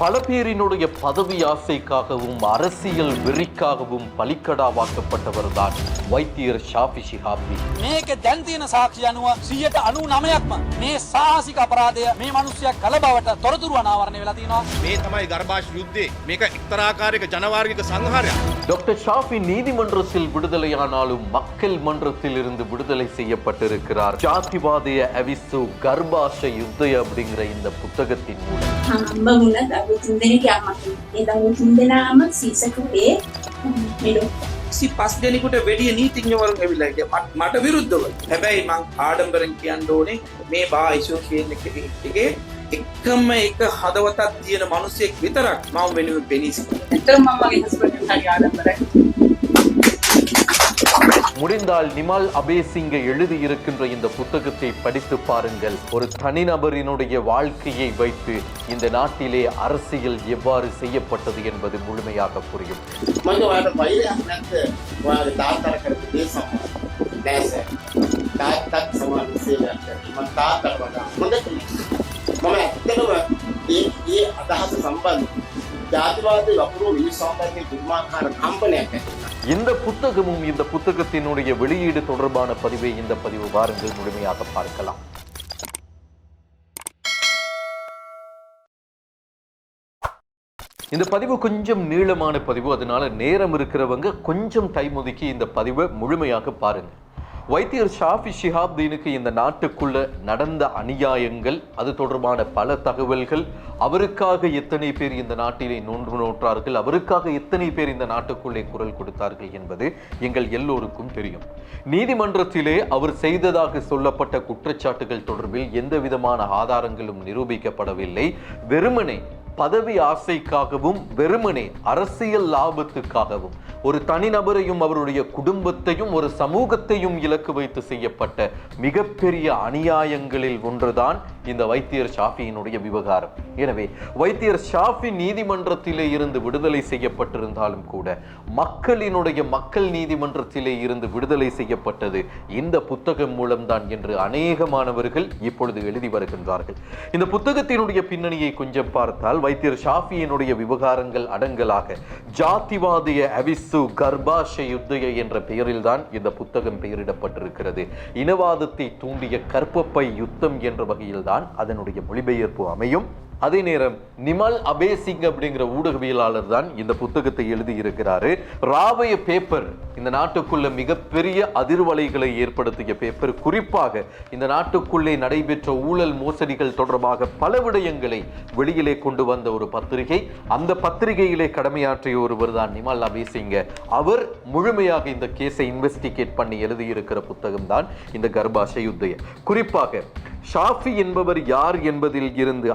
பல பேரினுடைய பதவி ஆசைக்காகவும் அரசியல் வெறிக்காகவும் பலிக்கடாவாக்கப்பட்டவர் தான் வைத்தியர் ஷாஃபி ஷிஹாபி මේක දැන් තියෙන සාක්ෂි අනුව 199ක්ම මේ සාහසික අපරාධය මේ මිනිස්සයා කල බවට තොරතුරු අනාවරණය වෙලා තියෙනවා. මේ තමයි ගර්භාෂ යුද්ධේ මේක එක්තරාකාරයක ජනවාර්ගික සංහාරයක්. டாக்டர் ஷாஃபி நீதிமன்றத்தில் விடுதலையானாலும் மக்கள் மன்றத்தில் இருந்து விடுதலை செய்யப்பட்டிருக்கிறார் ஜாதிவாதிய அவிசு கர்ப்பாஷ யுத்தய அப்படிங்கிற இந்த புத்தகத்தின் மூலம் දරු තුන්දෙනෙක් අම්මා ඒ දරු තුන්දෙනාම සීසකුවේ මෙලෝ සි පස් දෙනෙකුට වැඩිය නීතිඥවරුන් ඇවිල්ලා හිටියා. මට- විරුද්ධව. හැබැයි මං ආඩම්බරෙන් කියන්න ඕනේ මේ බා ඇසෝසියේෂන් එකේ එකේ එකම එක හදවතක් තියෙන මිනිසෙක් විතරක් මම වෙනුවෙන් පෙනී සිටිනවා. ඇත්තටම මම මගේ හස්බන්ඩ් හරි ආඩම්බරයි முடிந்தால் நிமால் அபேசிங்க எழுதியிருக்கின்ற இந்த புத்தகத்தை படித்து பாருங்கள். ஒரு தனிநபரினுடைய வாழ்க்கையை வைத்து இந்த நாட்டிலே அரசியல் எவ்வாறு செய்யப்பட்டது என்பது முழுமையாக புரியும். మన ಜಾತಿವಾದಿ ಸಾಮ್ರಾಜ್ಯ ದುರ್ಮಾಕಾರ இந்த புத்தகமும் இந்த புத்தகத்தினுடைய வெளியீடு தொடர்பான பதிவை இந்த பதிவு வாருங்கள் முழுமையாக பார்க்கலாம். இந்த பதிவு கொஞ்சம் நீளமான பதிவு அதனால நேரம் இருக்கிறவங்க கொஞ்சம் டைம் இந்த பதிவை முழுமையாக பாருங்கள் வைத்தியர் ஷாஃபி ஷிஹாப்தீனுக்கு இந்த நாட்டுக்குள்ள நடந்த அநியாயங்கள் அது தொடர்பான பல தகவல்கள் அவருக்காக எத்தனை பேர் இந்த நாட்டிலே நோன்று நோற்றார்கள் அவருக்காக எத்தனை பேர் இந்த நாட்டுக்குள்ளே குரல் கொடுத்தார்கள் என்பது எங்கள் எல்லோருக்கும் தெரியும். நீதிமன்றத்திலே அவர் செய்ததாக சொல்லப்பட்ட குற்றச்சாட்டுகள் தொடர்பில் எந்த விதமான ஆதாரங்களும் நிரூபிக்கப்படவில்லை. வெறுமனே பதவி ஆசைக்காகவும் வெறுமனே அரசியல் லாபத்துக்காகவும். ஒரு தனிநபரையும் அவருடைய குடும்பத்தையும் ஒரு சமூகத்தையும் இலக்கு வைத்து செய்யப்பட்ட மிகப்பெரிய அநியாயங்களில் ஒன்றுதான் இந்த வைத்தியர் ஷாஃபியினுடைய விவகாரம். எனவே வைத்தியர் ஷாஃபி நீதிமன்றத்திலே இருந்து விடுதலை செய்யப்பட்டிருந்தாலும் கூட மக்களினுடைய மக்கள் நீதிமன்றத்திலே இருந்து விடுதலை செய்யப்பட்டது இந்த புத்தகம் மூலம்தான் என்று அநேக மாணவர்கள் இப்பொழுது எழுதி வருகின்றார்கள். இந்த புத்தகத்தினுடைய பின்னணியை கொஞ்சம் பார்த்தால் வைத்தியர் ஷாஃபியினுடைய விவகாரங்கள் அடங்கலாக ஜாதிவாதிய அவிசு கர்பாஷ யுத்தய என்ற பெயரில்தான் இந்த புத்தகம் பெயரிடப்பட்டிருக்கிறது. இனவாதத்தை தூண்டிய கற்பப்பை யுத்தம் என்ற தான் அதனுடைய மொழிபெயர்ப்பு அமையும். அதே நேரம் நிமல் அபேசிங் அப்படிங்கிற ஊடகவியலாளர் தான் இந்த புத்தகத்தை எழுதியிருக்கிறாரு. ராவய பேப்பர் இந்த நாட்டுக்குள்ள மிகப்பெரிய அதிர்வலைகளை ஏற்படுத்திய பேப்பர் குறிப்பாக இந்த நாட்டுக்குள்ளே நடைபெற்ற ஊழல் மோசடிகள் தொடர்பாக பல விடயங்களை வெளியிலே கொண்டு வந்த ஒரு பத்திரிகை. அந்த பத்திரிகையிலே கடமையாற்றிய ஒருவர் தான் நிமல் அபேசிங்க. அவர் முழுமையாக இந்த கேஸை இன்வெஸ்டிகேட் பண்ணி எழுதியிருக்கிற புத்தகம் தான் இந்த கர்ப்பாஷ யுத்தய குறிப்பாக ஷாஃபி என்பவர் யார் என்பதில் இருந்து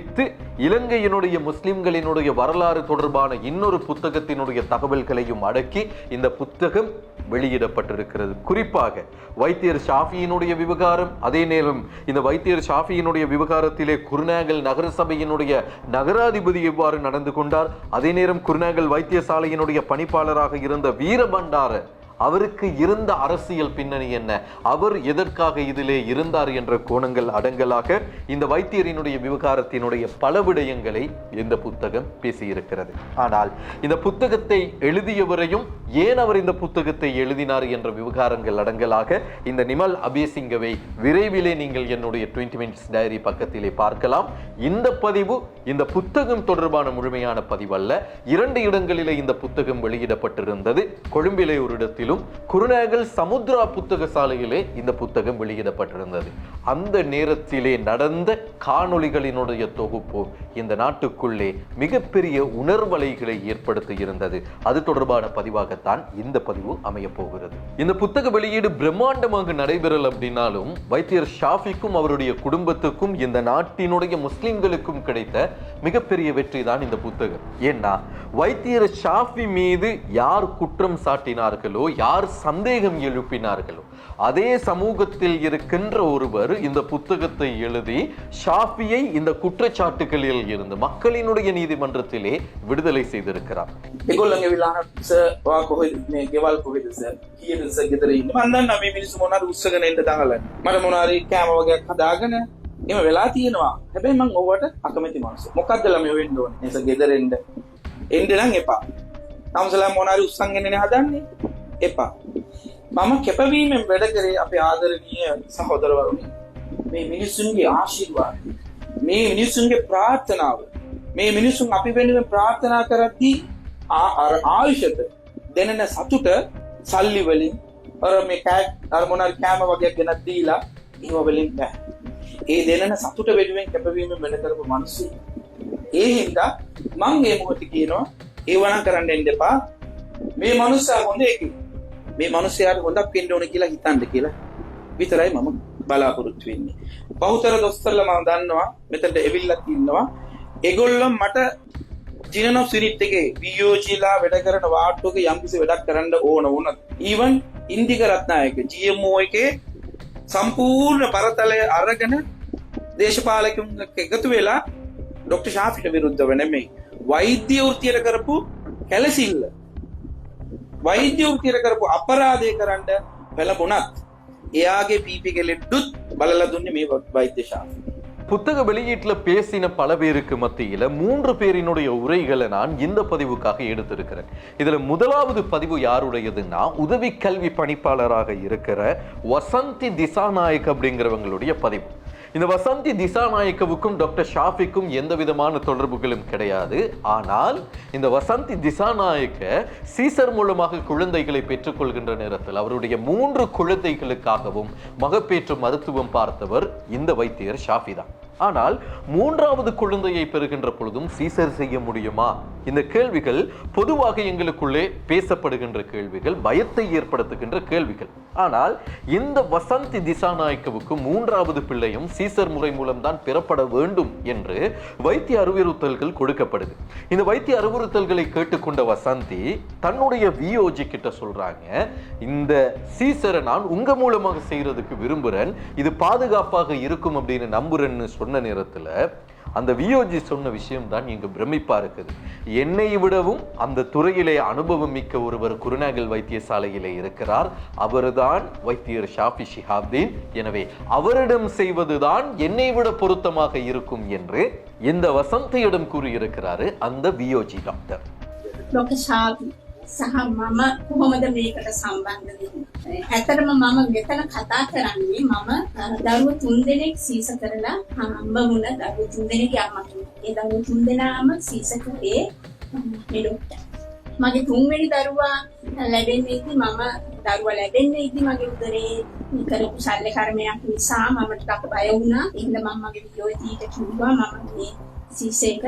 ஆரம்பித்து இலங்கையினுடைய முஸ்லிம்களினுடைய வரலாறு தொடர்பான இன்னொரு புத்தகத்தினுடைய தகவல்களையும் அடக்கி இந்த புத்தகம் வெளியிடப்பட்டிருக்கிறது. குறிப்பாக வைத்தியர் ஷாஃபியினுடைய விவகாரம் அதே நேரம் இந்த வைத்தியர் ஷாஃபியினுடைய விவகாரத்திலே குருநாகல் நகரசபையினுடைய நகராதிபதி எவ்வாறு நடந்து கொண்டார் அதே நேரம் குருநாகல் வைத்தியசாலையினுடைய பணிப்பாளராக இருந்த வீரபண்டார அவருக்கு இருந்த அரசியல் பின்னணி என்ன? அவர் எதற்காக இதிலே இருந்தார் என்ற கோணங்கள் அடங்கலாக இந்த வைத்தியரினுடைய விவகாரத்தினுடைய பல விடயங்களை இந்த புத்தகம் பேசியிருக்கிறது. ஆனால் இந்த புத்தகத்தை எழுதியவரையும் ஏன் அவர் இந்த புத்தகத்தை எழுதினார் என்ற விவகாரங்கள் அடங்கலாக இந்த நிமல் அபேசிங்கவை விரைவிலே நீங்கள் என்னுடைய டுவெண்ட்டி மினிட்ஸ் டைரி பக்கத்திலே பார்க்கலாம். இந்த பதிவு இந்த புத்தகம் தொடர்பான முழுமையான பதிவல்ல. இரண்டு இடங்களிலே இந்த புத்தகம் வெளியிடப்பட்டிருந்தது. கொழும்பிலே ஒரு இடத்திலும் மேலும் குருநாகல் சமுத்ரா புத்தக சாலையிலே இந்த புத்தகம் வெளியிடப்பட்டிருந்தது. அந்த நேரத்திலே நடந்த காணொளிகளினுடைய தொகுப்பு இந்த நாட்டுக்குள்ளே மிகப்பெரிய உணர்வலைகளை ஏற்படுத்தி இருந்தது அது தொடர்பான பதிவாகத்தான் இந்த பதிவு அமைய போகிறது. இந்த புத்தக வெளியீடு பிரம்மாண்டமாக நடைபெறல் அப்படின்னாலும் வைத்தியர் ஷாஃபிக்கும் அவருடைய குடும்பத்துக்கும் இந்த நாட்டினுடைய முஸ்லிம்களுக்கும் கிடைத்த மிகப்பெரிய வெற்றி தான் இந்த புத்தகம். ஏன்னா வைத்தியர் ஷாஃபி மீது யார் குற்றம் சாட்டினார்களோ யார் சந்தேகம் எழுப்பினார்களோ அதே சமூகத்தில் இருக்கின்ற ஒருவர் இந்த புத்தகத்தை எழுதி ஷாஃபியை இந்த குற்றச்சாட்டுகளில் இருந்து மக்களினுடைய நீதிமன்றத்திலே விடுதலை செய்திருக்கிறார் ඒගොල්ලන් ඇවිල්ලා සර් ඔයා කොහෙද මේ ගෙවල් කොහෙද සර් කීයද සර් ගෙදර ඉන්නේ මම දන්නා මේ මිනිස්සු මොනවාද උස්සගෙන එන්න දඟලන්නේ මට මොනවාරි කෑම වගේක් හදාගෙන එම වෙලා තියෙනවා හැබැයි මං ඔවට අකමැති මනස මොකක්ද ළමයෝ වෙන්න ඕනේ නිසා ගෙදර එන්න එන්න නම් එපා තමසලා මොනාරි උස්සන්ගෙන හදන්නේ එපා. මම කැපවීමෙන් වැඩ කරේ අපේ ආදරණීය සහෝදරවරුනි. මේ මිනිස්සුන්ගේ ආශිර්වාද මේ මිනිස්සුන්ගේ ප්‍රාර්ථනාව මේ මිනිස්සුන් අපි වෙනුවෙන් ප්‍රාර්ථනා කරද්දී ආ- අර ආයුෂත දෙනන සතුට සල්ලි වලින් අර මේ කෑ අර මොනාරි කෑම වගේ ගෙනත් දීලා ඒව වලින් බෑ. ඒ දෙනන සතුට වෙනුවෙන් කැපවීමෙන් වැඩ කරපු මිනිස්සු. ඒ හින්දා මං මේ මොහොතේ කියනවා ඒවනම් කරන්න එන්න එපා. මේ මනුස්සයා හොඳ එකෙක්. මේ මනුස්සයාට හොඳක් වෙන්න ඕන කියලා හිතන්න කියලා විතරයි මම බලාපොරොත්තු වෙන්නේ. බහුතර දොස්තරලා මම දන්නවා මෙතනට එවිල්ලා ඉන්නවා. ඒගොල්ලෝ මට ජිනනොෆ් සිරිට් එකේ VOG-ලා වැඩ කරන වාට්ටුවක යම්කිසි වැඩක් කරන්න ඕන වුණත් ඊවන් ඉන්දික රත්නායක GMO එකේ සම්පූර්ණ පරතලය අරගෙන දේශපාලකුන් එකතු වෙලා ඩොක්ටර් ශාෆිට විරුද්ධව නෙමෙයි වෛද්‍ය වෘත්තියට කරපු කැලසිල්ල වෛද්‍ය වෘත්තියට කරපු අපරාධය කරන්න පෙළඹුණත් එයාගේ පීපි කෙලෙඩ්ඩුත් බලලා දුන්නේ මේ වෛද්‍ය ශාස්ත්‍රය புத்தக வெளியீட்டில் பேசின பல பேருக்கு மத்தியில் மூன்று பேரினுடைய உரைகளை நான் இந்த பதிவுக்காக எடுத்திருக்கிறேன். இதில் முதலாவது பதிவு யாருடையதுன்னா உதவி கல்வி பணிப்பாளராக இருக்கிற வசந்தி திசாநாயக் அப்படிங்கிறவங்களுடைய பதிவு. இந்த வசந்தி திசாநாயக்கவுக்கும் டாக்டர் ஷாஃபிக்கும் எந்த விதமான தொடர்புகளும் கிடையாது. ஆனால் இந்த வசந்தி திசாநாயக்க சீசர் மூலமாக குழந்தைகளை பெற்றுக்கொள்கின்ற நேரத்தில் அவருடைய மூன்று குழந்தைகளுக்காகவும் மகப்பேற்று மருத்துவம் பார்த்தவர் இந்த வைத்தியர் ஷாஃபி தான். ஆனால் மூன்றாவது குழந்தையை பெறுகின்ற பொழுதும் சீசர் செய்ய முடியுமா? இந்த கேள்விகள் பொதுவாக எங்களுக்குள்ளே பேசப்படுகின்ற கேள்விகள் பயத்தை ஏற்படுத்துகின்ற கேள்விகள். ஆனால் இந்த வசந்தி திசாநாயக்கவுக்கு மூன்றாவது பிள்ளையும் சீசர் முறை மூலம்தான் பெறப்பட வேண்டும் என்று வைத்திய அறிவுறுத்தல்கள் கொடுக்கப்படுது. இந்த வைத்திய அறிவுறுத்தல்களை கேட்டுக்கொண்ட வசந்தி தன்னுடைய விஓஜி கிட்ட சொல்றாங்க இந்த சீசரை நான் உங்க மூலமாக செய்யறதுக்கு விரும்புறேன் இது பாதுகாப்பாக இருக்கும் அப்படின்னு நம்புறேன்னு சொன்ன சொன்ன நேரத்தில் அந்த வியோஜி சொன்ன விஷயம்தான் இங்கு பிரமிப்பா இருக்குது. என்னை விடவும் அந்த துறையிலே அனுபவம் மிக்க ஒருவர் குருநாகல் வைத்தியசாலையிலே இருக்கிறார். அவர்தான் வைத்தியர் ஷாஃபி ஷிஹாப்தீன். எனவே அவரிடம் செய்வதுதான் என்னை விட பொருத்தமாக இருக்கும் என்று இந்த வசந்தையிடம் கூறியிருக்கிறாரு அந்த வியோஜி டாக்டர். டாக்டர் සහ මම කොහොමද මේකට සම්බන්ධ වෙන්නේ ඇත්තටම මම මෙතන කතා කරන්නේ මම අ, දරුවෝ තුන් දෙනෙක් සීස කරලා හම්බ වුණ දරුවෝ තුන් දෙනෙක් අම්මා කෙනෙක්. ඒ දරුවෝ තුන් දෙනාම සීස කරේ මේ ඩොක්ටර්. මගේ තුන්වෙනි දරුවා ලැබෙන්නේදී මම දරුවා ලැබෙන්නේදී මගේ උදරේ කරපු ශල්‍ය කර්මයක් නිසා මම ටිකක් බය වුණා. එහෙනම් මම මගේ වියෝජීට කිව්වා මම මේ සීස එක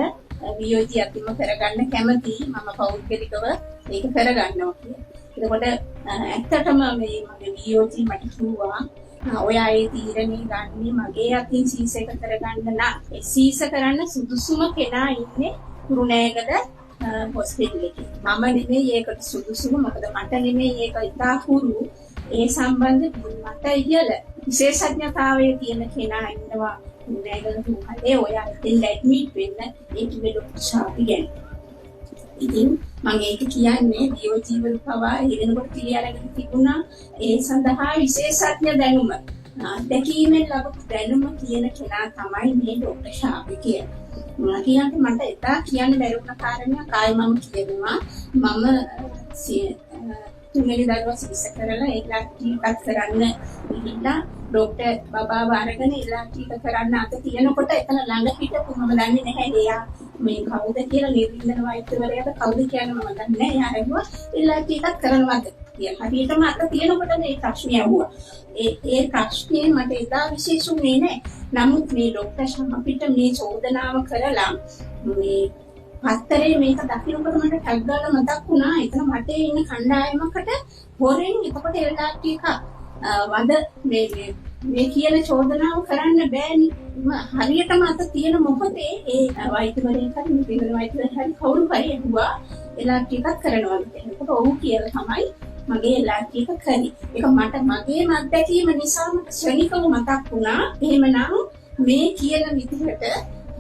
වියෝජී අතිම කරගන්න කැමතියි. මම පෞද්ගලිකව ඒක කරගන්නවා කියලා. එතකොට අ, ඇත්තටම මේ මගේ වියෝජී මට කිව්වා "ආ, ඔයා ඒ තීරණේ ගන්නේ මගේ අතින් සීස එක කරගන්න නම් ඒ සීස කරන්න සුදුසුම කෙනා ඉන්නේ කුරුණෑගල හොස්පිටල් එකේ. මම නෙමෙයි ඒකට සුදුසුම මොකද මට නෙමෙයි ඒක ඉතා හුරු ඒ සම්බන්ධ මට ඉහළ විශේෂඥතාවය තියෙන කෙනා ඉන්නවා කුරුණෑගල තුහලේ ඔයා එතෙන් ඇඩ්මිට් වෙන්න ඒක වෙලොක් ශාපි ගැන. ඉතින් මම ඒක කියන්නේ ජීව ජීවන පවා ඉගෙනකොට පිළිඅරගෙන තිබුණා ඒ සඳහා විශේෂඥ දැනුම ආ, දැකීමෙන් ලැබපු දැනුම කියන කෙනා තමයි මේ ඩොක්ටර් ශාපි කියන්නේ. මම කියන්නේ මට එදා කියන්න බැරි වුණ කාරණයක් ආයෙ මම කියනවා මම අ, සි- අ, තුන්වෙනි දරුවා සිහිස කරලා ඒලා ටීකත් කරන්න ගිහිල්ලා ඩොක්ටර් බබාව අරගෙන ඒලා ටීක කරන්න අත තියෙනකොට එතන ළඟ හිටපු මම දන්නේ නැහැ. එයා මේ කවුද කියලා නිර්වින්දන වෛද්‍යවරයාද කවුද කියන්නේ මම දන්නේ නැහැ. එයා ඇහුවා ඒලා ටීකත් කරනවද? කියලා. හරියටම අත තියෙනකොට මේ ප්‍රශ්නේ ඇහුවා. ඒ ඒ ප්‍රශ්නේ මට එදා විශේෂුනේ නැහැ. නමුත් මේ ඩොක්ටර් ශාපිට මේ චෝදනාව කරලා මේ පත්තරේ මේක දකින්නකොට මට ටග් ගාලා මතක් වුණා එතන මටේ ඉන්න කණ්ඩායමකට හොරෙන් එතකොට එල්ලා ටික වද මේ මේ- මේ කියන චෝදනාව කරන්න බෑනි ම- හරියටම අත තියෙන මොහොතේ ඒ වෛද්‍යවරයෙක් හරි මේ පිළිවෙල වෛද්‍යවරයෙක් හරි කවුරු හරි ඇහුවා එලා ටිකක් කරනවා කියලා. එතකොට ඔව් කියලා තමයි මගේ එලා ටික කරේ. ඒක මට මගේම අත්දැකීම නිසා මට ශ්‍රණිකව මතක් වුණා. එහෙමනම් මේ කියන විදිහට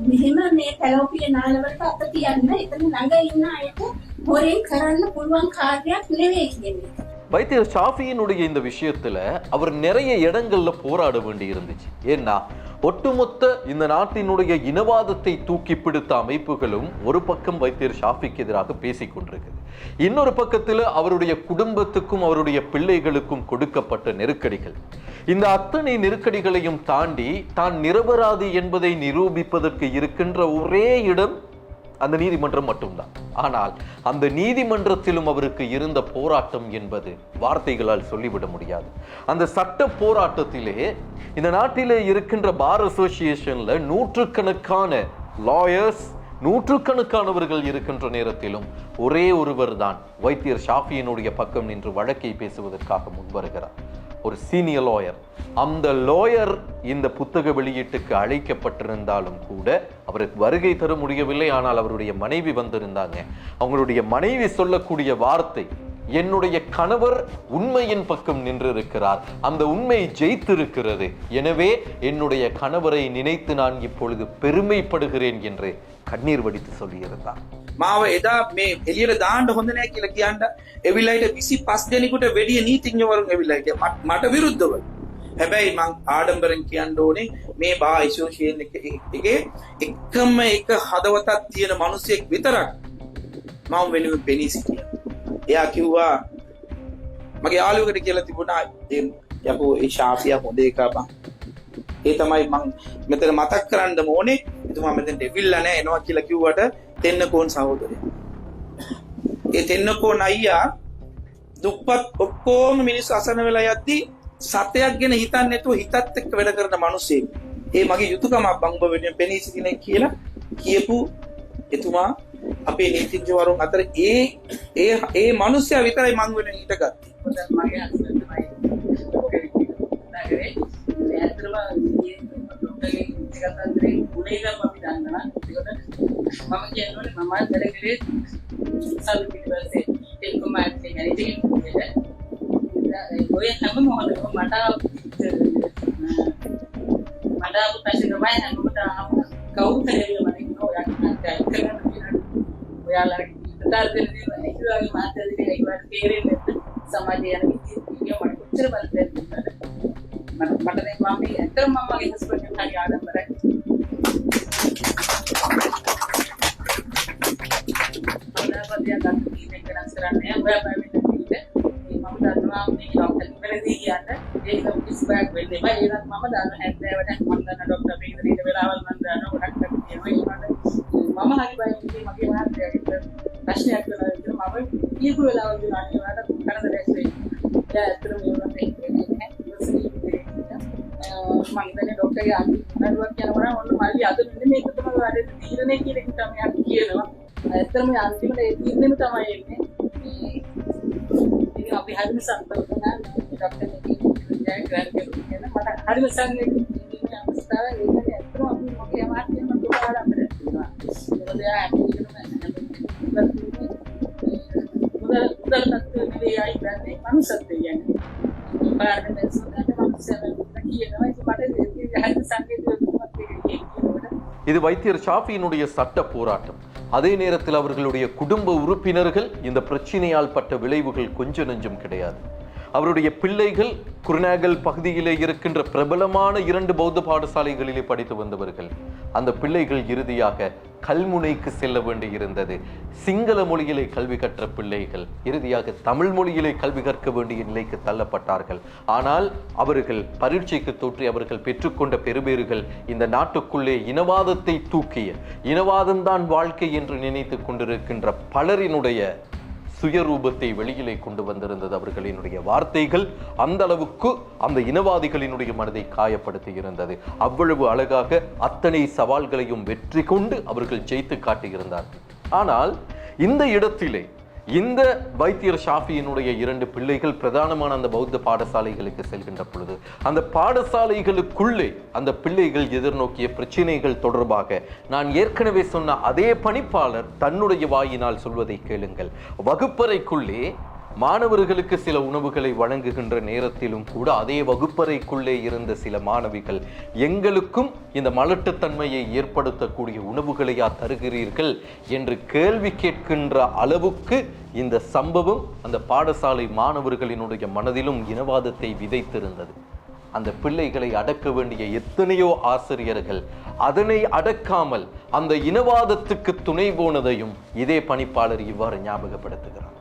මෙහෙම මේ පැලෝපිය නාලවලට අත තියන්න එතන ළඟ ඉන්න අයට හොරෙන් කරන්න පුළුවන් කාර්යයක් නෙවෙයි කියන්නේ. வைத்தியர் ஷாஃபியினுடைய இந்த விஷயத்தில் அவர் நிறைய இடங்களில் போராட வேண்டி இருந்துச்சு. ஏன்னா ஒட்டுமொத்த இந்த நாட்டினுடைய இனவாதத்தை தூக்கி பிடித்த அமைப்புகளும் ஒரு பக்கம் வைத்தியர் ஷாஃபிக்கு எதிராக பேசிக் கொண்டிருக்குது. இன்னொரு பக்கத்தில் அவருடைய குடும்பத்துக்கும் அவருடைய பிள்ளைகளுக்கும் கொடுக்கப்பட்ட நெருக்கடிகள். இந்த அத்தனை நெருக்கடிகளையும் தாண்டி தான் நிரபராதி என்பதை நிரூபிப்பதற்கு இருக்கின்ற ஒரே இடம் அந்த நீதிமன்றம் மட்டும்தான். ஆனால் அந்த நீதிமன்றத்திலும் அவருக்கு இருந்த போராட்டம் என்பது வார்த்தைகளால் சொல்லிவிட முடியாது. அந்த சட்ட போராட்டத்திலே இந்த நாட்டிலே இருக்கின்ற பார் அசோசியேஷன்ல நூற்றுக்கணக்கான லாயர்ஸ் நூற்றுக்கணக்கானவர்கள் இருக்கின்ற நேரத்திலும் ஒரே ஒருவர் தான் வைத்தியர் ஷாஃபியினுடைய பக்கம் நின்று வழக்கை பேசுவதற்காக முன்வருகிறார். ஒரு சீனியர் லாயர் அந்த லாயர் இந்த புத்தக வெளியீட்டுக்கு அழைக்கப்பட்டிருந்தாலும் கூட அவருக்கு வருகை தர முடியவில்லை. ஆனால் அவருடைய மனைவி வந்திருந்தாங்க. அவங்களுடைய மனைவி சொல்லக்கூடிய வார்த்தை என்னுடைய கணவர் உண்மையின் பக்கம் நின்றிருக்கிறார். அந்த உண்மை ஜெயித்திருக்கிறது. எனவே என்னுடைய கணவரை நினைத்து நான் இப்பொழுது பெருமைப்படுகிறேன் என்று கண்ணீர் வடித்து சொல்லியிருந்தார் මාව එදා මේ එලියට දාන්න හොඳ නෑ කියලා කියන්න එවිලයිට විසි පස් දෙනෙකුට වැඩිය නීතිඥවරුන් ඇවිල්ලාට මට විරුද්ධව. හැබැයි මං ආඩම්බරෙන් කියන්න ඕනේ මේ බා ඉශෝෂයෙන් එකගේ එක්කම එක හදවතත් තියෙන මනුස්සයෙක් විතරක් මම වෙනුව පෙනී සිටිය. එයා කිව්වා මගේ යාලුවකට කියලා තිබුණා "ඒ යකෝ ඒ ශාපියා හොඳ එකා බං. ඒ තමයි මං මෙතන මතක් කරන්න ඕනේ. එතුමා මෙතෙන්ට එවිල්ලා නෑ එනවා කියලා කිව්වට තෙන්නකෝන් සහෝදරය. ඒ තෙන්නකෝන් අයියා දුප්පත් ඔක්කෝම මිනිස්සු අසන වෙලා යද්දි සතයක් ගැන හිතන්නේ නැතුව හිතත් එක්ක වැඩ කරන මිනිස්සෙක්. ඒ මගේ යුතුයකමක් බං ඔබ වෙනුවෙන් පෙනී සිටිනේ කියලා කියපු එතුමා අපේ නීතිඥවරුන් අතර ඒ ඒ ඒ මිනිස්සයා විතරයි මං වෙනුවෙන් හිටගත්තේ මගේ අස්වැන්නමයි නගරේ ඇත්තම ඩොක්ටර්ගේ ඉතිගතන්දරේ ගුණේක ಸಿಗತ್ತಂದ್ರೆ ಗುಣೆಗ ಬಬಿದ ಅಂಗಣ ಮಮಗೆ ಅನ್ನೋದು ನಮ್ಮ ಜಡಗಳೇ ಸಾಲು ಬಿಡುವಂತೆ ತೆಲುಗು ಮಾಡ್ತೀನಿ ಅದೇ ಹೇಳ್ತಿದ್ದೆ ಗೋಯ ಹಂಗ ಹೋದ್ರು ಮಠ ಮಠ ಪಶುರ ಮಾಯ ಹಂಗ ಮಠ ಕೌತ ಹೇಳಿ ಮನೆಗೆ ಐದು ಮಾತಾಡಿದ್ರೆ ಐವಾರು ಬೇರೆ ಸಮಾಧಿ ನನಗೆ ಮಾಡ್ಕೊಚ್ಚರು ಬರ್ತಾ ಇರ್ತಾರೆ ಮಠ ಮಠದ ಮಾಮಿ ಎತ್ತರ ಮಾಮಗೆ ಹಸ್ಬೆಂಡ್ මම දාන හැන්දෑවට මම දන්න ડોක්ටර් මේකට ඊට වෙලාවල් මම දාන ගොඩක් දෙනෙක් කියනවා ඒකට මම හරි බයි ඉතින් මගේ මහත්තයාට ප්‍රශ්නයක් කරනවා ඉතින් මම කියපු වෙලාවල් දින අනිවාර්යයෙන්ම කනද රැස් වෙයි දැන් අතන මේ වගේ මම ඉතින් ડોක්ටර්ගේ අනුරුවක් යනවා ඔන්න මල්ලි අද මෙන්න මේක තමයි වැඩේ තීරණය කියන එක තමයි කියනවා. ඇත්තම අන්තිමට ඒ තීරණයම තමයි එන්නේ. ඉතින් අපි හැම සම්පූර්ණ ඩොක්ටර් කෙනෙක් இது வைத்தியர் ஷாஃபியினுடைய சட்ட போராட்டம். அதே நேரத்தில் அவர்களுடைய குடும்ப உறுப்பினர்கள் இந்த பிரச்சனையால் பட்ட விளைவுகள் கொஞ்ச நெஞ்சம் கிடையாது. அவருடைய பிள்ளைகள் குருநாகல் பகுதியிலே இருக்கின்ற பிரபலமான இரண்டு பௌத்த பாடசாலைகளிலே படித்து வந்தவர்கள். அந்த பிள்ளைகள் இறுதியாக கல்முனைக்கு செல்ல வேண்டி இருந்தது. சிங்கள மொழியிலே கல்வி கற்ற பிள்ளைகள் இறுதியாக தமிழ் மொழியிலே கல்வி கற்க வேண்டிய நிலைக்கு தள்ளப்பட்டார்கள். ஆனால் அவர்கள் பரீட்சைக்கு தோற்றி அவர்கள் பெற்றுக்கொண்ட பெறுபேறுகள் இந்த நாட்டுக்குள்ளே இனவாதத்தை தூக்கிய இனவாதம்தான் வாழ்க்கை என்று நினைத்து கொண்டிருக்கின்ற பலரினுடைய சுயரூபத்தை வெளியிலே கொண்டு வந்திருந்தது அவர்களினுடைய வார்த்தைகள் அந்த அளவுக்கு அந்த இனவாதிகளினுடைய மனதை காயப்படுத்தி இருந்தது. அவ்வளவு அழகாக அத்தனை சவால்களையும் வெற்றி கொண்டு அவர்கள் ஜெயித்து காட்டியிருந்தார்கள். ஆனால் இந்த இடத்திலே இந்த வைத்தியர் ஷாஃபியினுடைய இரண்டு பிள்ளைகள் பிரதானமான அந்த பௌத்த பாடசாலைகளுக்கு செல்கின்ற பொழுது அந்த பாடசாலைகளுக்குள்ளே அந்த பிள்ளைகள் எதிர்நோக்கிய பிரச்சனைகள் தொடர்பாக நான் ஏற்கனவே சொன்ன அதே பணிப்பாளர் தன்னுடைய வாயினால் சொல்வதை கேளுங்கள். வகுப்பறைக்குள்ளே மாணவர்களுக்கு சில உணவுகளை வழங்குகின்ற நேரத்திலும் கூட அதே வகுப்பறைக்குள்ளே இருந்த சில மாணவிகள் எங்களுக்கும் இந்த மலட்டுத்தன்மையை ஏற்படுத்தக்கூடிய உணவுகளையா தருகிறீர்கள்? என்று கேள்வி கேட்கின்ற அளவுக்கு இந்த சம்பவம் அந்த பாடசாலை மாணவர்களினுடைய மனதிலும் இனவாதத்தை விதைத்திருந்தது. அந்த பிள்ளைகளை அடக்க வேண்டிய எத்தனையோ ஆசிரியர்கள் அதனை அடக்காமல் அந்த இனவாதத்துக்கு துணை போனதையும் இதே பணிப்பாளர் இவ்வாறு ஞாபகப்படுத்துகிறார்.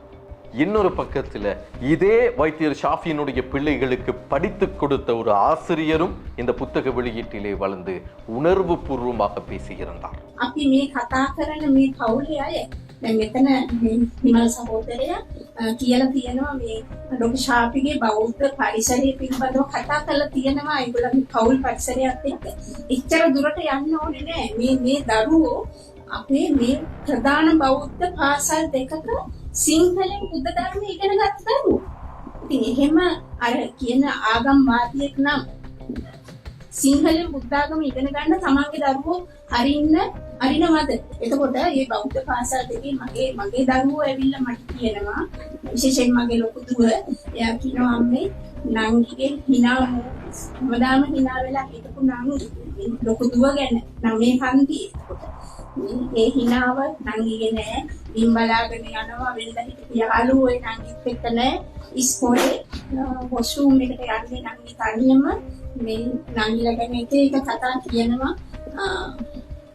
இன்னொரு பக்கத்துல இதே வைத்தியர் ஷாஃபியினுடைய பிள்ளைகளுக்கு படித்து கொடுத்த ஒரு ஆசிரியரும் இந்த புத்தக வெளியீட்டிலே வளர்ந்து உணர்வு பூர்வமாக பேசியிருந்தார் අපි මේ කතා කරන මේ පවුලේ අය දැන් මෙතන මේ නිමල් සහෝදරයා අ, කියලා තියෙනවා මේ ඩොක්ටර් ශාපිගේ බෞද්ධ පරිසරය පිළිබඳව කතා කරලා තියෙනවා ඒගොල්ලන්ගේ පවුල් පරිසරයත් එක්ක. එච්චර දුරට යන්න ඕනේ නෑ. මේ මේ දරුවෝ අපේ මේ ප්‍රධාන බෞද්ධ පාසල් දෙකක සිංහලෙන් බුද්ධ ධර්මය ඉගෙන ගත්ත දරුවෝ. ඉතින් එහෙම අර කියන ආගම් වාදියෙක් නම් සිංහලෙන් බුද්ධාගම ඉගෙන ගන්න තමන්ගේ දරුවෝ අරින්න අරිනවද? එතකොට මේ බෞද්ධ පාසල් දෙකේ මගේ මගේ දරුවෝ ඇවිල්ලා මට කියනවා විශේෂයෙන් මගේ ලොකු දුව එයා කියනවා අම්මේ නංගිගේ hina හැමදාම hina වෙලා හිටපු නංගි ලොකු දුව ගැන නම් මේ හන්දියේ එතකොට මේ- ඒ හිනාව නංගිගේ නෑ ඉන් බලාගෙන යනවා වෙනද හිටපු යාළුවෝ ඒ නංගිත් එක්ක නෑ. ඉස්කෝලේ වොෂ්රූම් එකට යන්නේ නංගි තනියම. මේ නංගිලා ගැන එක එක කතා කියනවා. අ,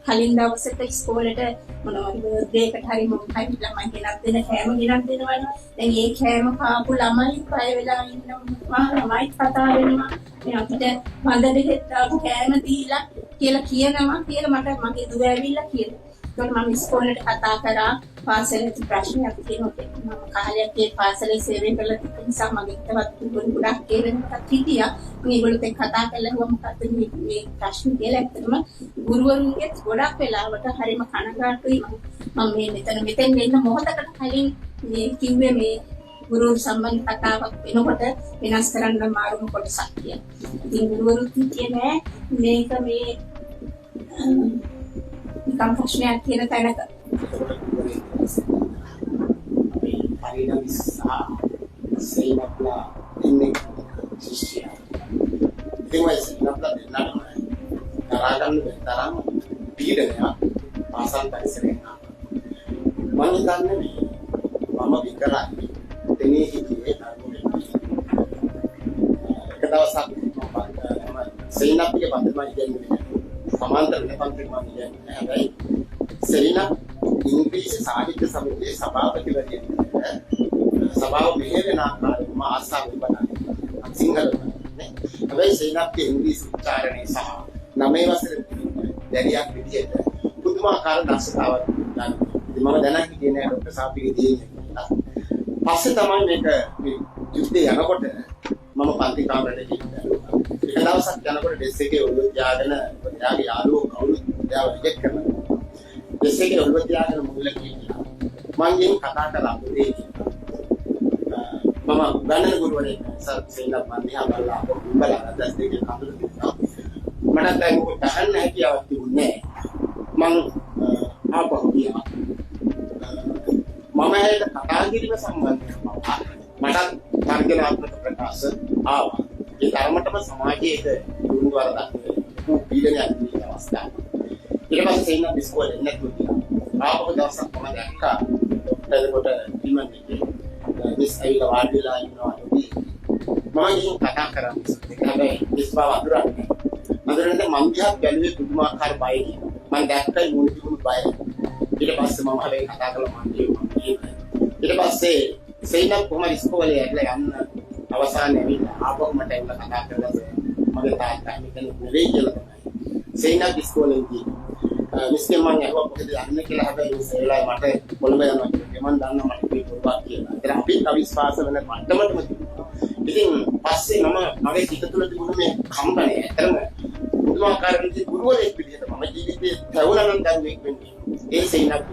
කලින් දවසක ඉස්කෝලේට මොනවද බර්ත්ඩේ එකට හරි මොකක් හරි ළමයි ගෙනත් දෙන කෑම ගෙනත් දෙනවනේ. දැන් ඒ කෑම කාපු ළමයි පය වෙලා ඉන්නවා. ළමයි කතා වෙනවා. මේ අපිට වඳ බෙහෙත් දාපු කෑම දීලා කියලා කියනවා කියලා මට මගේ දුව ඇවිල්ලා කියනවා. ඒකට මම ඉස්කෝලේට කතා කරා පාසලේ ප්‍රශ්නයක් තියෙනවා මම කාලයක් ඒ පාසලේ සේවය කළා තිබුණ නිසා මගේ තවත් ගුරු ගොඩක් කියනකට හිටියා. මම ඒගොල්ලොත් එක්ක කතා කරලා හුවා මොකක්ද මේ මේ ප්‍රශ්න කියලා. ඇත්තටම ගුරුවරුන්ගෙත් ගොඩක් වෙලාවට හරිම කනගාටුයි. මම මම මේ මෙතන මෙතෙන් එන්න මොහොතකට කලින් මේ කිව්වේ මේ ගුරු සම්බන්ධ කතාවක් වෙනකොට වෙනස් කරන්න මාරුම කොටසක් කියලා. ඉතින් ගුරුවරුත් කියන්නේ මේක මේ අ, නිකම් ප්‍රශ්නයක් කියන තැනක පරිණ විස්සා සේනප්ලා ඉන්නේ ශිෂ්‍යයා. ඉතින් ඔය සේනප්ලා දෙන්නටම තරහා ගන්න බැරි තරම් පීඩනයක් පාසල් පරිසරයෙන් ආවා. මම හිතන්නේ මේ මම විතරයි දෙනේ හිටියේ දරුවෝ එක දවසක් මම සේනප්ගේ පන්තිමයි කියන්නේ සමාන්තර පන්තිමයි කියන්නේ හැබැයි සෙලිනා ඉංග්‍රීසි සාහිත්‍ය සමිතියේ සභාපතිවරිය සභාව මෙහෙවන ආකාරයෙන් මා ආසාව තිබුණා සිංහල නේ හැබැයි සේනාප්ගේ ඉංග්‍රීසි උච්චාරණය සහ නවයේ වසරේ දැරියක් විදියට පුදුමාකාර දක්ෂතාවක් ගන්න. ඉතින් මම දැනන් හිටියේ නෑ ડોક્ટર සාපිගේ තියෙන්නේ කියලා. පස්සේ තමයි මේක මේ යුද්ධේ යනකොට මම පන්ති කාමරේට ගිහින් එක දවසක් යනකොට ඩෙස් එකේ ඔළුව තියාගෙන එයාගේ යාළුවෝ කවුරුත් එයාව රිජෙක්ට් කරනවා. ඩෙස් එකේ ඔළුව තියාගෙන මුල්ල කියනවා. මං ගෙන් කතා කරලා පුතේ මම ගණන ගුරුවරයෙක් සර් සෙල්ලම් මම දිහා බලලා උඹලා දැස් දෙකේ කඳුළු තිබුණා. මට දැන් මොකද අහන්න හැකියාවක් තිබුණේ නෑ. මං ආපහු ගියා. මම ඇයට කතා කිරීම සම්බන්ධව මට තර්ජනාත්මක ප්‍රකාශ ආවා. ඒ තරමටම සමාජයේ දුරු වරදක් වූ පීඩනයක් තියෙන අවස්ථාවක්. ඊට පස්සේ සෙයින ඉස්කෝලේ නැතුව ගියා. ආපහු දවසක් මම දැක්කා එතකොට ඊමන් එකේ මිස් ඇවිල්ලා වාඩි වෙලා ඉන්නවා නේ. මම ගිහින් කතා කරා මිස් එක්ක. හැබැයි මිස් බව අඳුරන්නේ. අඳුරන්නේ මං දිහා බැලුවේ පුදුමාකාර බයකින්. මං දැක්කයි මුණ තිබුණු බය. ඊට පස්සේ මම හැබැයි කතා කළා මං කිව්වා. ඊට පස්සේ සෙයිනක් කොහමද ඉස්කෝලේ ඇවිල්ලා යන්න අවසානයේ ඇවිල්ලා ආපහු මට ඇවිල්ලා කතා කරලා මගේ තාත්තා මෙතන නෙවෙයි කියලා තමයි. සෙයිනක් ඉස්කෝලේ ගිහින් මිස්කේ මං අහුවා මොකද යන්නේ කියලා හැබැයි මිස් ඒලා මට කොළඹ යනවා කියලා මම දන්නවා මට මේ පොරවක් කියලා. ඒතර අපි අවිශ්වාස වෙන මට්ටමටම තිබුණා. ඉතින් පස්සේ මම මගේ හිත තුළ තිබුණ මේ කම්පනය ඇතරම පුදුමාකාර විදිහට ගුරුවරයෙක් විදිහට මම ජීවිතේ තවුලනම් දරුවෙක් වෙන්නේ. ඒ සෙයිනක්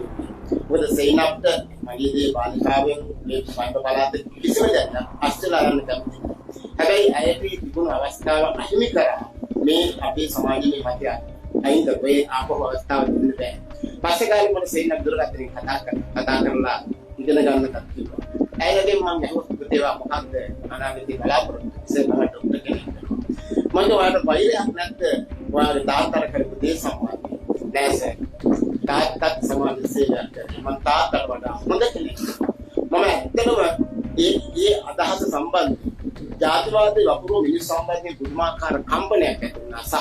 මොකද සෙයිනක්ට මගේ දේ බාලිකාවෙන් මේ සම්ප පළාත කිසිම දෙයක් අස්තලා යන්න කැමති. හැබැයි ඇයට තිබුණු අවස්ථාව අහිමි කරා මේ අපේ සමාජයේ මතය අයින්ද ඔය ආපහු අවස්ථාව දෙන්න බෑ. පස්සේ කාලේ මම සෙයිනක් දුරකථනයෙන් කතා කරලා කතා කරලා ඉගෙන ගන්න කත්තිවා. ඇයගෙන් මම අහුවත් පුතේවා මොකක්ද අනාගතේ බලාපොරොත්තු ඉතින් මම ડોක්ටර් කෙනෙක් වෙනවා. මම ඔයාලට වෛරයක් නැද්ද? ඔයාලගේ තාත්තර කරපු දේ සම්බන්ධයෙන්. නෑ සර්. තාත්තත් සමාජ සේවයක් කරනවා. මම තාත්තට වඩා හොඳ කෙනෙක්. මම ඇත්තටම ඒ ඒ අදහස සම්බන්ධයෙන් ජාතිවාදී වපුරෝ මිනිස් සම්බන්ධයෙන් පුදුමාකාර කම්පනයක් ඇති වුණා සහ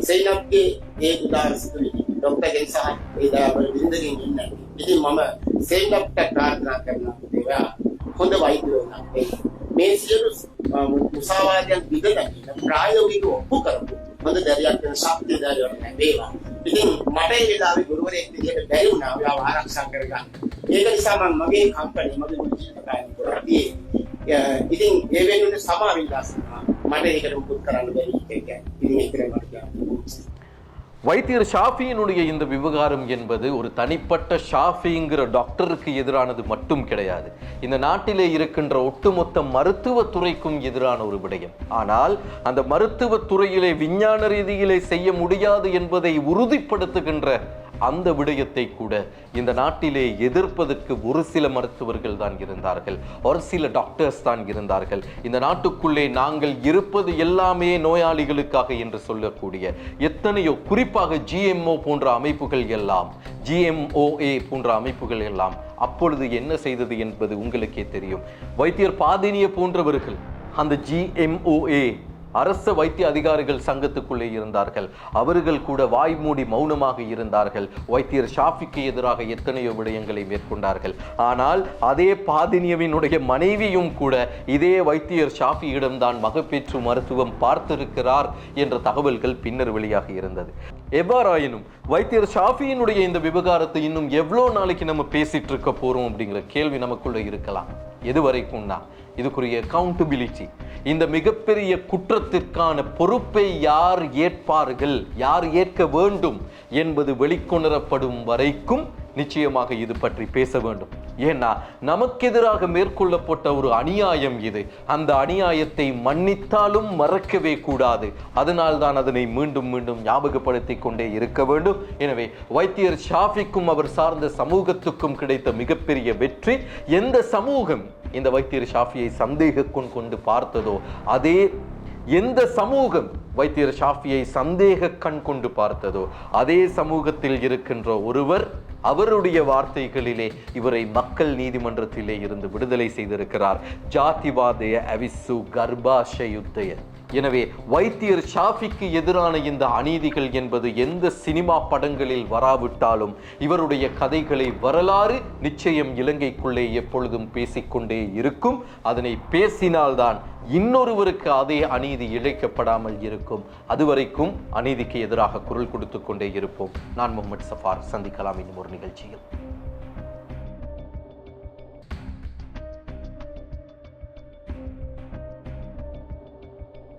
සේනම්ගේ ඒ උදාහරණ සිදුවීම ඩොක්ටර්ගෙන් සහ ඒ දාවල බින්දගෙන් ඉන්න. ඉතින් මම සේනම්ට ප්‍රාර්ථනා කරනවා පුතේවා හොඳ වෛද්‍යවරයෙක් වෙයි. මේ සියලු මුසාවාදයන් විදගන්න ප්‍රායෝගිකව ඔප්පු කරමු. හොඳ දැරියක් වෙන ශක්තිය දැරියක් වේවා. ඉතින් මට ඒ වෙලාවේ ගුරුවරයෙක් විදිහට බැරි වුණා ඔයාව ආරක්ෂා කරගන්න. ඒක නිසා මම මගේ කම්පැනි මගේ ජීවිතය කරා. ඉතින් ඒ වෙනුවෙන් සමාවිලා සිටිනවා. මට ඒකට මුකුත් කරන්න බැරි එක. ඉතින් ඒක මට කියන්න. வைத்தியர் ஷாஃபியினுடைய இந்த விவகாரம் என்பது ஒரு தனிப்பட்ட ஷாஃபிங்கிற டாக்டருக்கு எதிரானது மட்டும் கிடையாது இந்த நாட்டிலே இருக்கின்ற ஒட்டுமொத்த மருத்துவ துறைக்கும் எதிரான ஒரு விடயம் ஆனால் அந்த மருத்துவ துறையிலே விஞ்ஞான ரீதியிலே செய்ய முடியாது என்பதை உறுதிப்படுத்துகின்ற அந்த விடயத்தை கூட இந்த நாட்டிலே எதிர்ப்பதற்கு ஒரு சில மருத்துவர்கள் தான் இருந்தார்கள். ஒரு சில டாக்டர்ஸ் தான் இருந்தார்கள். இந்த நாட்டுக்குள்ளே நாங்கள் இருப்பது எல்லாமே நோயாளிகளுக்காக என்று சொல்லக்கூடிய எத்தனையோ குறிப்பாக ஜிஎம்ஓ போன்ற அமைப்புகள் எல்லாம் ஜிஎம்ஓஏ போன்ற அமைப்புகள் எல்லாம் அப்பொழுது என்ன செய்தது என்பது உங்களுக்கே தெரியும். வைத்தியர் பாதினிய போன்றவர்கள் அந்த ஜிஎம்ஓஏ அரச வைத்திய அதிகாரிகள் சங்கத்துக்குள்ளே இருந்தார்கள். அவர்கள் கூட வாய் மூடி மௌனமாக இருந்தார்கள். வைத்தியர் ஷாஃபிக்கு எதிராக எத்தனையோ விடயங்களை மேற்கொண்டார்கள். ஆனால் அதே பாதினியவினுடைய மனைவியும் கூட இதே வைத்தியர் ஷாஃபியிடம்தான் மகப்பேற்று மருத்துவம் பார்த்திருக்கிறார் என்ற தகவல்கள் பின்னர் வெளியாக இருந்தது. எவ்வாறாயினும் வைத்தியர் ஷாஃபியினுடைய இந்த விவகாரத்தை இன்னும் எவ்வளோ நாளைக்கு நம்ம பேசிட்டு இருக்க போறோம் அப்படிங்கிற கேள்வி நமக்குள்ள இருக்கலாம். எது வரைக்கும்னா இதுக்குரிய அக்கௌண்டபிலிட்டி இந்த மிகப்பெரிய குற்றத்திற்கான பொறுப்பை யார் ஏற்பார்கள் யார் ஏற்க வேண்டும் என்பது வெளிக்கொணரப்படும் வரைக்கும் நிச்சயமாக இது பற்றி பேச வேண்டும். ஏன்னா நமக்கு எதிராக மேற்கொள்ளப்பட்ட ஒரு அநியாயம் இது. அந்த அநியாயத்தை மன்னித்தாலும் மறக்கவே கூடாது. அதனால் தான் அதனை மீண்டும் மீண்டும் ஞாபகப்படுத்திக் கொண்டே இருக்க வேண்டும். எனவே வைத்தியர் ஷாஃபிக்கும் அவர் சார்ந்த சமூகத்துக்கும் கிடைத்த மிகப்பெரிய வெற்றி. எந்த சமூகம் இந்த வைத்தியர் ஷாஃபியை சந்தேகக்குன் கொண்டு பார்த்ததோ அதே எந்த சமூகம் வைத்தியர் ஷாஃபியை சந்தேக கண் கொண்டு பார்த்ததோ அதே சமூகத்தில் இருக்கின்ற ஒருவர் அவருடைய வார்த்தைகளிலே இவரை மக்கள் நீதிமன்றத்திலே இருந்து விடுதலை செய்திருக்கிறார். ஜாதிவாதய அவிசு கர்பாஷயுத்தய. எனவே வைத்தியர் ஷாஃபிக்கு எதிரான இந்த அநீதிகள் என்பது எந்த சினிமா படங்களில் வராவிட்டாலும் இவருடைய கதைகளை வரலாறு நிச்சயம் இலங்கைக்குள்ளே எப்பொழுதும் பேசிக்கொண்டே இருக்கும். அதனை பேசினால்தான் இன்னொருவருக்கு அதே அநீதி இழைக்கப்படாமல் இருக்கும். அதுவரைக்கும் அநீதிக்கு எதிராக குரல் கொடுத்து கொண்டே இருப்போம். நான் முகமது சஃபார். சந்திக்கலாம் இன்னும் ஒரு நிகழ்ச்சியில்.